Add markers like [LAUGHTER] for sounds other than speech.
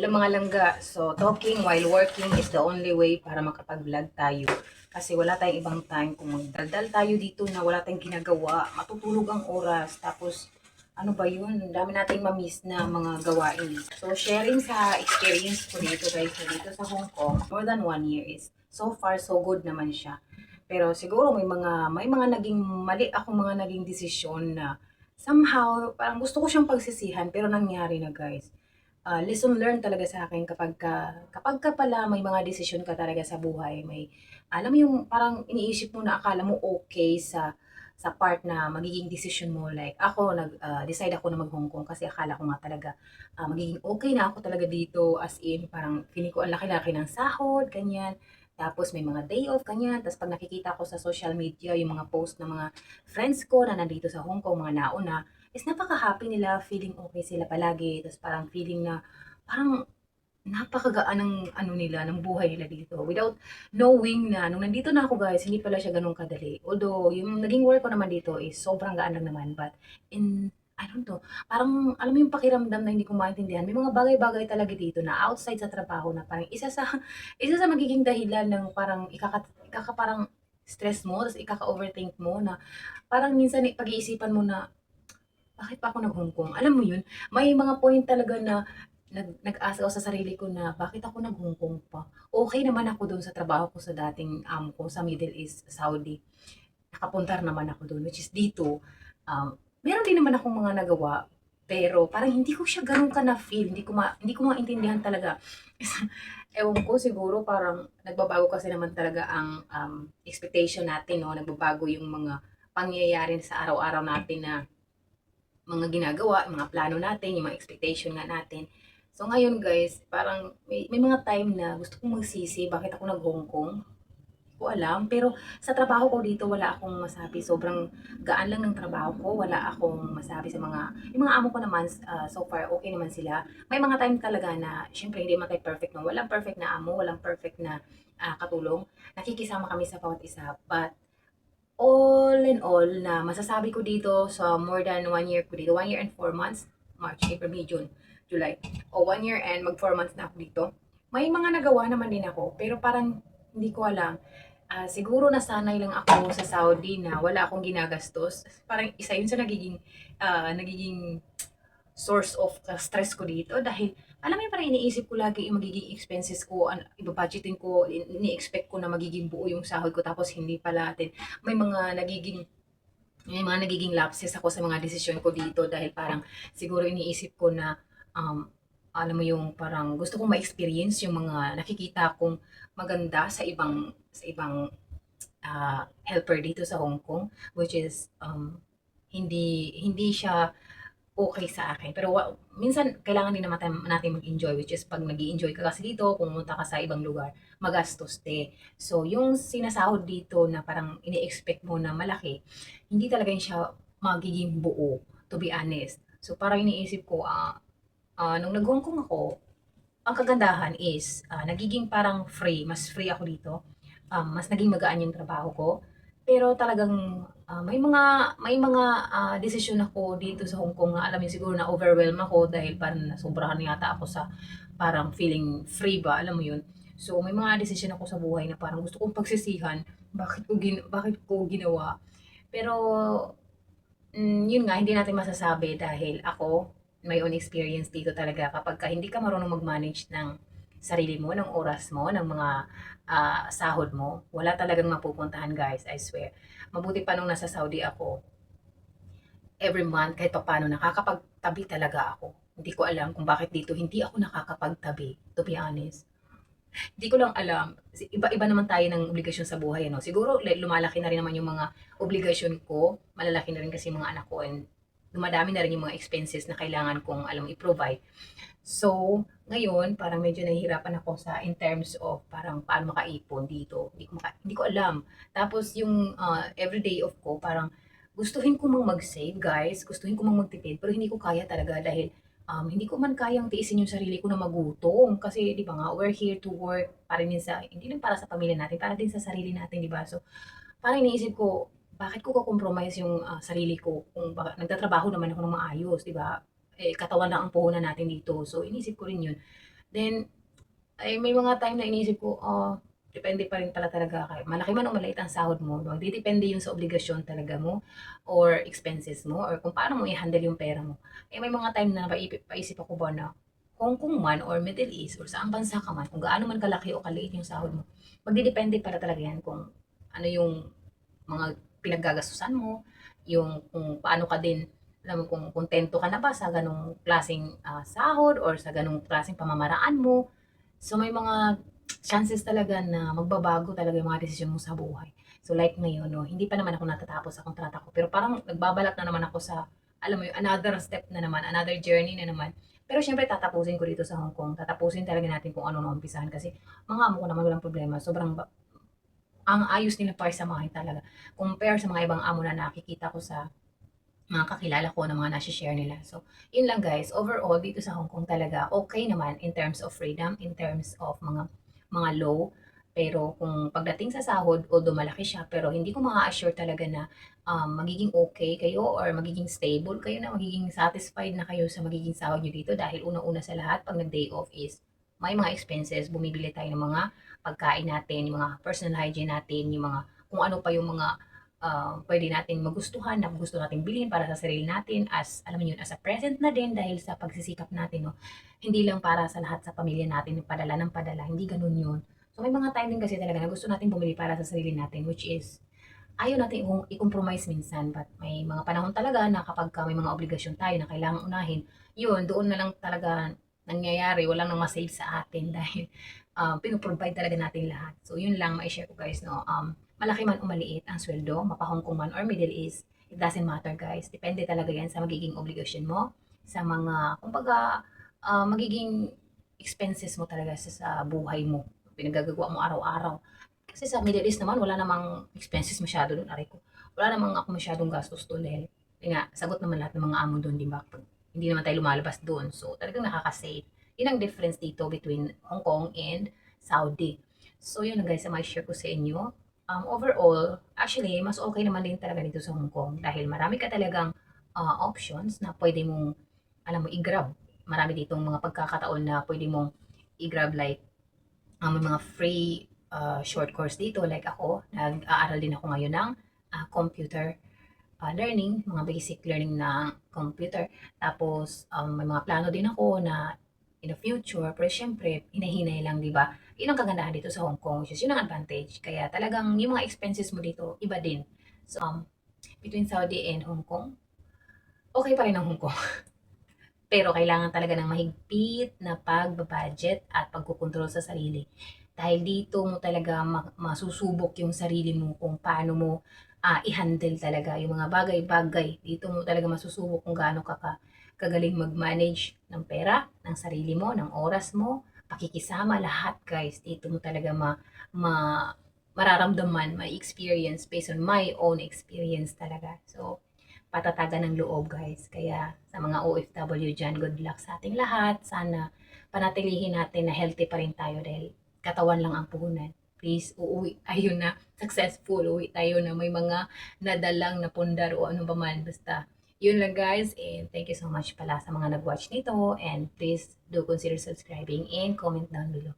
Hello mga langga. So, talking while working is the only way para makapag-vlog tayo. Kasi wala tayong ibang time. Kung magdaldal tayo dito na wala tayong ginagawa, matutulog ang oras. Tapos, ano ba yun? Dami nating mamiss na mga gawain. So, sharing sa experience ko dito guys, dito sa Hong Kong, more than one year is so far so good naman siya. Pero siguro may mga may mga naging mali akong mga naging desisyon na somehow parang gusto ko siyang pagsisihan pero nangyari na guys ah, lesson learned talaga sa akin kapag ka, kapag ka pala may mga desisyon ka talaga sa buhay, may, alam mo yung parang iniisip mo na akala mo okay sa sa part na magiging decision mo. Like, ako, nag-decide ako na mag-Hong Kong kasi akala ko nga talaga ah, magiging okay na ako talaga dito. As in, parang feeling ko ang laki-laki ng sahod, ganyan. Tapos may mga day off, ganyan. Tapos pag nakikita ko sa social media, yung mga post ng mga friends ko na nandito sa Hong Kong, mga nauna, is napaka-happy nila, feeling okay sila palagi, tapos parang feeling na parang napakagaan ng ano nila, ng buhay nila dito. Without knowing na, nung nandito na ako guys, hindi pala siya ganun kadali. Although, yung naging work ko naman dito is sobrang gaan lang naman. But, in, I don't know, parang, alam mo yung pakiramdam na hindi ko maintindihan. May mga bagay-bagay talaga dito na outside sa trabaho na parang isa sa, [LAUGHS] isa sa magiging dahilan ng parang ikaka, ikaka parang stress mo, tapos ikaka-overthink mo na parang minsan pag-iisipan mo na bakit pa ako nag-Hong Kong? Alam mo yun, may mga point talaga na nag, nag-asa ako sa sarili ko na bakit ako nag-Hong Kong pa? Okay naman ako doon sa trabaho ko sa dating amo ko sa Middle East, Saudi. Nakapuntar naman ako doon, which is dito. Um, meron din naman akong mga nagawa, pero parang hindi ko siya ganun ka na-feel, hindi ko, ma, hindi ko maintindihan talaga. [LAUGHS] Ewan ko, siguro parang nagbabago kasi naman talaga ang um, expectation natin, no? nagbabago yung mga pangyayari sa araw-araw natin na mga ginagawa, mga plano natin, yung mga expectation nga natin. So ngayon guys, parang may, may mga time na gusto kong magsisi, bakit ako nag-Hong Kong? Ko alam. Pero sa trabaho ko dito, wala akong masabi. Sobrang gaan lang ng trabaho ko. Wala akong masabi sa mga, yung mga amo ko naman, ah, so far, okay naman sila. May mga time talaga na, syempre, hindi man tayo perfect. No? Walang perfect na amo, walang perfect na ah, katulong. Nakikisama kami sa bawat isa. But, all in all na masasabi ko dito sa more than one year ko dito, one year and four months, March, April, May, June, July, o one year and mag four months na ako dito, may mga nagawa naman din ako, pero parang hindi ko alam. Ah, siguro nasanay lang ako sa Saudi na wala akong ginagastos. Parang isa yun sa nagiging, ah, nagiging source of uh, stress ko dito dahil alam mo yun, parang iniisip ko lagi yung magiging expenses ko, an, ibabudgetin ko, in- ini-expect ko na magiging buo yung sahod ko tapos hindi pala atin. May mga nagiging may mga nagiging lapses ako sa mga desisyon ko dito dahil parang siguro iniisip ko na um, alam mo yung parang gusto kong ma-experience yung mga nakikita kong maganda sa ibang sa ibang ah, helper dito sa Hong Kong which is um, hindi hindi siya okay sa akin. Pero wa- minsan kailangan din naman natin mag-enjoy which is pag nag enjoy ka kasi dito, pumunta ka sa ibang lugar, magastos te. So yung sinasahod dito na parang ini-expect mo na malaki, hindi talaga siya magiging buo, to be honest. So parang iniisip ko, ah, ah, nung nag-Hong Kong ako, ang kagandahan is, ah, nagiging parang free, mas free ako dito. Um, mas naging magaan yung trabaho ko. Pero talagang ah, may mga may mga ah, desisyon ako dito sa Hong Kong na alam niyo siguro na overwhelm ako dahil parang nasobrahan yata ako sa parang feeling free ba, alam mo yun. So may mga desisyon ako sa buhay na parang gusto kong pagsisihan, bakit ko gin bakit ko ginawa. Pero mm, yun nga hindi natin masasabi dahil ako may own experience dito talaga kapag ka hindi ka marunong mag-manage ng sarili mo, ng oras mo, ng mga ah, sahod mo, wala talagang mapupuntahan guys, I swear. Mabuti pa nung nasa Saudi ako, every month kahit papaano nakakapagtabi talaga ako. Hindi ko alam kung bakit dito hindi ako nakakapagtabi, to be honest. Hindi ko lang alam. Iba-iba naman tayo ng obligasyon sa buhay, ano. Siguro lumalaki na rin naman yung mga obligasyon ko. Malalaki na rin kasi mga anak ko and dumadami na rin yung mga expenses na kailangan kong alam i-provide. So, ngayon, parang medyo nahihirapan ako sa in terms of parang paano makaipon dito. Hindi ko, maka, hindi ko alam. Tapos yung ah, everyday of ko, parang gustuhin ko mang mag-save, guys. Gustuhin ko mang magtipid, pero hindi ko kaya talaga dahil um, hindi ko man kayang tiisin yung sarili ko na magutom. Kasi, di ba nga, we're here to work para din sa, hindi lang para sa pamilya natin, para din sa sarili natin, di ba? So, parang iniisip ko, bakit ko ka-compromise yung ah, sarili ko kung baka, nagtatrabaho naman ako ng maayos, di ba? Eh, katawan lang ang puhunan natin dito. So, iniisip ko rin yun Then, ay may mga time na inisip ko, ah, depende pa rin pala talaga kay malaki man o maliit ang sahod mo, magdedepende yun sa obligasyon talaga mo or expenses mo or kung paano mo i-handle yung pera mo. Eh, may mga time na napaipip paisip ako ba na Hong Kong man or Middle East or saang bansa ka man, kung gaano man kalaki o kaliit yung sahod mo, magdedepende pala talaga yan kung ano yung mga pinaggagastusan mo, yung kung paano ka din, alam mo kung kontento ka na ba sa ganong klaseng ah, sahod or sa ganong klaseng pamamaraan mo. So may mga chances talaga na magbabago talaga yung mga desisyon mo sa buhay. So like ngayon, no, hindi pa naman ako natatapos sa kontrata ko, pero parang nagbabalak na naman ako sa, alam mo yung another step na naman, another journey na naman. Pero syempre tatapusin ko dito sa Hong Kong. Tatapusin talaga natin kung ano na umpisahan kasi mga amo ko naman walang problema. Sobrang ang ayos nila paisamahin talaga. Compare sa mga ibang amo na nakikita ko sa mga kakilala ko na mga nasi-share nila. So, yun lang guys. Overall, dito sa Hong Kong talaga, okay naman in terms of freedom, in terms of mga mga law. Pero kung pagdating sa sahod, although malaki siya, pero hindi ko ma-assure talaga na um, magiging okay kayo or magiging stable kayo na magiging satisfied na kayo sa magiging sahod nyo dito dahil una-una sa lahat, pag nag-day off is may mga expenses, bumibili tayo ng mga pagkain natin, yung mga personal hygiene natin, yung mga kung ano pa yung mga uh, pwede natin magustuhan na gusto nating bilhin para sa sarili natin as alam niyo yun as a present na din dahil sa pagsisikap natin no? Hindi lang para sa lahat sa pamilya natin yung padala ng padala hindi ganun yun. So may mga time din kasi talaga na gusto natin bumili para sa sarili natin which is ayaw natin i-compromise minsan. But may mga panahon talaga na kapag ka may mga obligasyon tayo na kailangan unahin yun doon na lang talaga nangyayari walang nang masave sa atin [LAUGHS] dahil um, pinoprovide talaga natin lahat so yun lang ma-share ko guys no um, malaki man o maliit ang sweldo, mapa-Hong Kong man or Middle East, it doesn't matter guys. Depende talaga yan sa magiging obligation mo, sa mga, kumbaga, ah, magiging expenses mo talaga sa, sa buhay mo. Pinagagagawa mo araw-araw. Kasi sa Middle East naman, wala namang expenses masyado doon, aray ko. Wala namang ako masyadong gastos doon dahil, nga, sagot naman lahat ng mga amo doon, di ba? Hindi naman tayo lumalabas doon. So, talagang nakaka-save. Yun ang difference dito between Hong Kong and Saudi. So, yun guys, ang share ko sa inyo um, overall, actually, mas okay naman din talaga dito sa Hong Kong dahil marami ka talagang ah, options na pwede mong, alam mo, i-grab. Marami ditong mga pagkakataon na pwede mong i-grab like um, mga free ah, short course dito like ako. Nag-aaral din ako ngayon ng ah, computer ah, learning, mga basic learning na computer. Tapos, um, may mga plano din ako na in the future, pero syempre, hinahinay lang, di ba? Yun ang kagandahan dito sa Hong Kong, which is yun ang advantage. Kaya talagang yung mga expenses mo dito, iba din. So, um, between Saudi and Hong Kong, okay pa rin ang Hong Kong. [LAUGHS] Pero kailangan talaga ng mahigpit na pagbabudget at pagkukontrol sa sarili. Dahil dito mo talaga ma- masusubok yung sarili mo kung paano mo ah, i-handle talaga yung mga bagay-bagay. Dito mo talaga masusubok kung gaano ka, ka kagaling mag-manage ng pera, ng sarili mo, ng oras mo, pakikisama, lahat guys. Dito mo talaga ma, ma mararamdaman, ma-experience based on my own experience talaga. So, patatagan ng loob guys. Kaya sa mga OFW dyan, good luck sa ating lahat. Sana panatilihin natin na healthy pa rin tayo dahil katawan lang ang puhunan. Please, uuwi tayo na [LAUGHS] successful. Uuwi tayo na may mga nadalang na pundar o ano ba man. Basta, yun lang guys. And thank you so much pala sa mga nag-watch nito. And please do consider subscribing and comment down below.